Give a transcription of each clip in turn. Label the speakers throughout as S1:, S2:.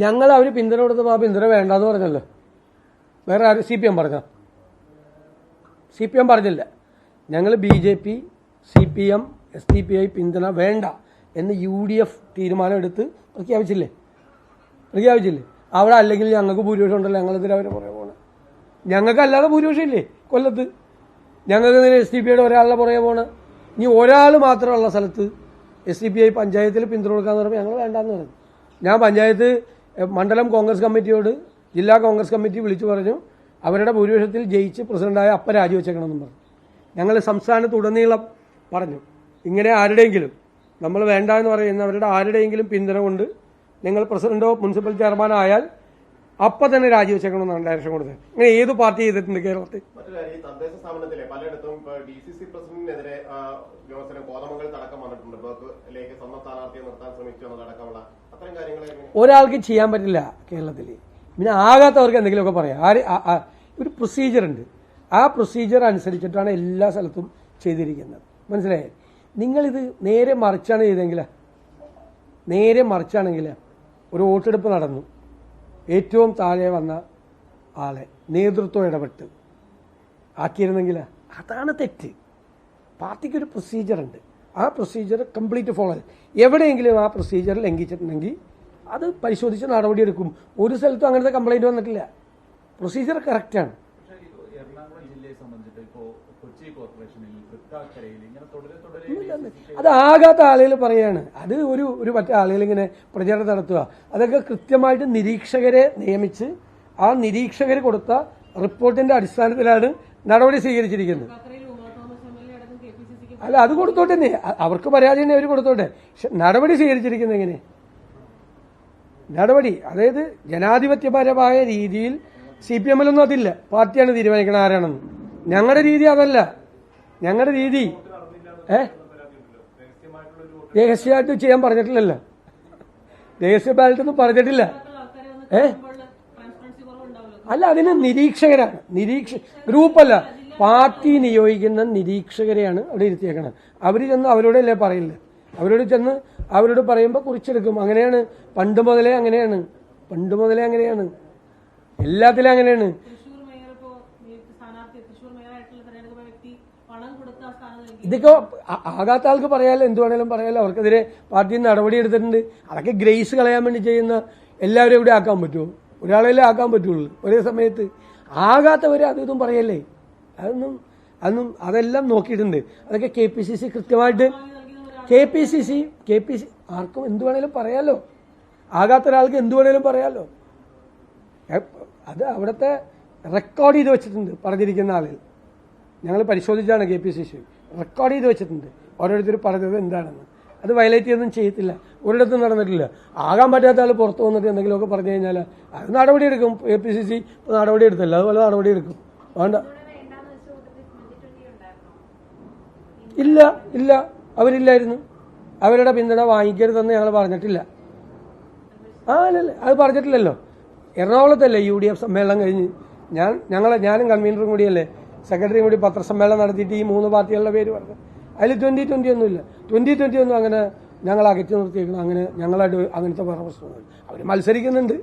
S1: ഞങ്ങൾ അവർ പിന്തുണ കൊടുത്ത ആ പിന്തുണ വേണ്ടെന്ന് പറഞ്ഞല്ലോ വേറെ ആര് സി പി എം പറഞ്ഞ സി പി എം പറഞ്ഞില്ല ഞങ്ങൾ B J P C P M S D P I പിന്തുണ വേണ്ട എന്ന് യു ഡി എഫ് തീരുമാനം എടുത്ത് പ്രഖ്യാപിച്ചില്ലേ പ്രഖ്യാപിച്ചില്ലേ അവിടെ അല്ലെങ്കിൽ ഞങ്ങൾക്ക് ഭൂരിപക്ഷം ഉണ്ടല്ലോ ഞങ്ങളെതിരെ അവരെ പുറകെ പോകണം ഞങ്ങൾക്കല്ലാതെ ഭൂരിപക്ഷം ഇല്ലേ കൊല്ലത്ത് നേരെ എസ് ഡി പി ഐയുടെ ഒരാളുടെ പുറകെ പോകണം ഇനി ഒരാൾ മാത്രമുള്ള സ്ഥലത്ത് എസ് ഡി പി ഐ പഞ്ചായത്തിൽ പിന്തുണ കൊടുക്കാന്ന് പറയുമ്പോൾ ഞങ്ങൾ വേണ്ടാന്ന് പറഞ്ഞു ഞാൻ പഞ്ചായത്ത് മണ്ഡലം കോൺഗ്രസ് കമ്മിറ്റിയോട് ജില്ലാ കോൺഗ്രസ് കമ്മിറ്റി വിളിച്ചു പറഞ്ഞു അവരുടെ ഭൂരിപക്ഷത്തിൽ ജയിച്ച് പ്രസിഡന്റായ അപ്പ രാജിവെച്ചേക്കണമെന്നും പറഞ്ഞു ഞങ്ങൾ സംസ്ഥാനത്തുടനീളം പറഞ്ഞു ഇങ്ങനെ ആരുടെയെങ്കിലും നമ്മൾ വേണ്ട എന്ന് പറയുന്നവരുടെ ആരുടെയെങ്കിലും പിന്തുണ കൊണ്ട് നിങ്ങൾ പ്രസിഡന്റോ മുനിസിപ്പൽ ചെയർമാനോ ആയാൽ അപ്പം തന്നെ രാജിവെച്ചേക്കണമെന്നാണ് ഡയറക്ഷൻ കൊടുത്തത് ഇങ്ങനെ ഏത് പാർട്ടി ചെയ്തിട്ടുണ്ട് കേരളത്തിൽ മറ്റൊരു തദ്ദേശ സ്ഥാപനത്തിലെ പലയിടത്തും നെറ്റ്വർക്കിലേക്ക് സ്വന്തം സ്ഥാനാർത്ഥിയെ നിർത്താൻ ശ്രമിച്ചു അത്തരം കാര്യങ്ങൾ ഒരാൾക്ക് ചെയ്യാൻ പറ്റില്ല കേരളത്തിൽ പിന്നെ ആകാത്തവർക്ക് എന്തെങ്കിലുമൊക്കെ പറയാം ആര് ഒരു പ്രൊസീജിയർ ഉണ്ട് ആ പ്രൊസീജിയർ അനുസരിച്ചിട്ടാണ് എല്ലാ സ്ഥലത്തും ചെയ്തിരിക്കുന്നത് മനസ്സിലായേ നിങ്ങളിത് നേരെ മറിച്ചാണ് ചെയ്തെങ്കിൽ നേരെ മറിച്ചാണെങ്കിൽ ഒരു വോട്ടെടുപ്പ് നടന്നു ഏറ്റവും താഴെ വന്ന ആളെ നേതൃത്വം ഇടപെട്ട് ആക്കിയിരുന്നെങ്കിൽ അതാണ് തെറ്റ് പാർട്ടിക്കൊരു പ്രൊസീജിയർ ഉണ്ട് ആ പ്രൊസീജർ കംപ്ലീറ്റ് ഫോളോ എവിടെയെങ്കിലും ആ പ്രൊസീജർ ലംഘിച്ചിട്ടുണ്ടെങ്കിൽ അത് പരിശോധിച്ച് നടപടിയെടുക്കും ഒരു സ്ഥലത്തും അങ്ങനത്തെ കംപ്ലൈന്റ് വന്നിട്ടില്ല കറക്റ്റ് ആണ് അത് ആകാത്ത ആളുകൾ പറയാണ് അത് ഒരു ഒരു മറ്റേ ആളുകൾ ഇങ്ങനെ പ്രചരണം നടത്തുക അതൊക്കെ കൃത്യമായിട്ട് നിരീക്ഷകരെ നിയമിച്ച് ആ നിരീക്ഷകർ കൊടുത്ത റിപ്പോർട്ടിന്റെ അടിസ്ഥാനത്തിലാണ് നടപടി സ്വീകരിച്ചിരിക്കുന്നത് അല്ല അത് കൊടുത്തോട്ടെ നീ അവർക്ക് പരാതി തന്നെ അവർ കൊടുത്തോട്ടെ പക്ഷെ നടപടി സ്വീകരിച്ചിരിക്കുന്നത് എങ്ങനെ നടപടി അതായത് ജനാധിപത്യപരമായ രീതിയിൽ സി പി എമ്മിലൊന്നും അതില്ല പാർട്ടിയാണ് തീരുമാനിക്കുന്നത് ആരാണെന്ന് ഞങ്ങളുടെ രീതി അതല്ല ഞങ്ങളുടെ രീതി ഏ രഹസ്യമായിട്ട് ചെയ്യാൻ പറഞ്ഞിട്ടില്ലല്ലോ രഹസ്യ ഒന്നും പറഞ്ഞിട്ടില്ല ഏ അല്ല അതിന് നിരീക്ഷകരാണ് നിരീക്ഷ ഗ്രൂപ്പല്ല പാർട്ടി നിയോഗിക്കുന്ന നിരീക്ഷകരെയാണ് അവിടെ ഇരുത്തിയേക്കുന്നത് അവർ ചെന്ന് അവരോടല്ലേ പറയില്ല അവരോട് ചെന്ന് അവരോട് പറയുമ്പോൾ കുറിച്ചെടുക്കും അങ്ങനെയാണ് പണ്ട് മുതലേ അങ്ങനെയാണ് പണ്ട് മുതലേ അങ്ങനെയാണ് എല്ലാത്തിലും അങ്ങനെയാണ് ഇതൊക്കെ ആകാത്ത ആൾക്ക് പറയാലോ എന്ത് വേണേലും പറയാലോ അവർക്കെതിരെ പാർട്ടി നടപടി എടുത്തിട്ടുണ്ട് അതൊക്കെ ഗ്രേസ് കളയാൻ വേണ്ടി ചെയ്യുന്ന എല്ലാവരും ഇവിടെ ആക്കാൻ പറ്റുമോ ഒരാളെല്ലാം ആക്കാൻ പറ്റുള്ളൂ ഒരേ സമയത്ത് ആകാത്തവരെ അതും പറയല്ലേ അതൊന്നും അതൊന്നും അതെല്ലാം നോക്കിയിട്ടുണ്ട് അതൊക്കെ കെ പി സി സി കൃത്യമായിട്ട് K P C C K P C ആർക്കും എന്തു വേണേലും പറയാലോ ആകാത്ത ഒരാൾക്ക് എന്തു വേണേലും പറയാലോ അത് അവിടുത്തെ റെക്കോർഡ് ചെയ്ത് വെച്ചിട്ടുണ്ട് പറഞ്ഞിരിക്കുന്ന ആളിൽ ഞങ്ങൾ പരിശോധിച്ചാണ് K P C C record ചെയ്ത് വെച്ചിട്ടുണ്ട് ഓരോരുത്തർ പറഞ്ഞത് എന്താണെന്ന് അത് വയലേറ്റ് ചെയ്യൊന്നും ചെയ്യത്തില്ല ഒരിടത്തും നടന്നിട്ടില്ല ആകാൻ പറ്റാത്ത ആൾ പുറത്തു വന്നിട്ട് എന്തെങ്കിലുമൊക്കെ പറഞ്ഞു കഴിഞ്ഞാൽ അത് നടപടിയെടുക്കും എ പി സി സി എടുത്തല്ലോ അതുപോലെ നടപടിയെടുക്കും അതുകൊണ്ട് ഇല്ല ഇല്ല അവരില്ലായിരുന്നു അവരുടെ പിന്തുണ വാങ്ങിക്കരുതെന്ന് ഞങ്ങൾ പറഞ്ഞിട്ടില്ല ആ അല്ല അത് പറഞ്ഞിട്ടില്ലല്ലോ എറണാകുളത്തല്ലേ യു ഡി എഫ് സമ്മേളനം കഴിഞ്ഞ് ഞാൻ ഞങ്ങളെ ഞാനും കൺവീനറും കൂടിയല്ലേ സെക്രട്ടറിയും കൂടി പത്രസമ്മേളനം നടത്തിയിട്ട് ഈ മൂന്ന് പാർട്ടികളുടെ പേര് പറഞ്ഞു അതിൽ ട്വന്റി ഒന്നും ഒന്നുമില്ല ട്വന്റി ട്വന്റി ഒന്നും അങ്ങനെ ഞങ്ങൾ അകറ്റി നിർത്തിയേക്കണം അങ്ങനെ ഞങ്ങളായിട്ട് അങ്ങനത്തെ പറഞ്ഞ പ്രശ്നമൊന്നുമില്ല അവർ മത്സരിക്കുന്നുണ്ട്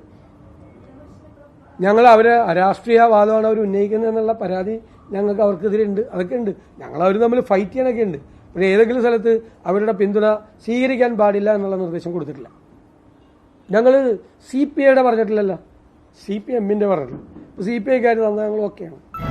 S1: ഞങ്ങൾ അവരെ രാഷ്ട്രീയവാദമാണ് അവർ ഉന്നയിക്കുന്നതെന്നുള്ള പരാതി ഞങ്ങൾക്ക് അവർക്കെതിരെ ഉണ്ട് അതൊക്കെ ഉണ്ട് ഞങ്ങൾ അവർ തമ്മിൽ ഫൈറ്റ് ചെയ്യാനൊക്കെ ഉണ്ട് പക്ഷേ ഏതെങ്കിലും സ്ഥലത്ത് അവരുടെ പിന്തുണ സ്വീകരിക്കാൻ പാടില്ല എന്നുള്ള നിർദ്ദേശം കൊടുത്തിട്ടില്ല ഞങ്ങൾ സി പി ഐയുടെ പറഞ്ഞിട്ടില്ലല്ലോ സി പി എമ്മിൻ്റെ പറഞ്ഞിട്ടില്ല സി പി ഐക്കാർ തന്നാൽ ഞങ്ങൾ ഓക്കെയാണ്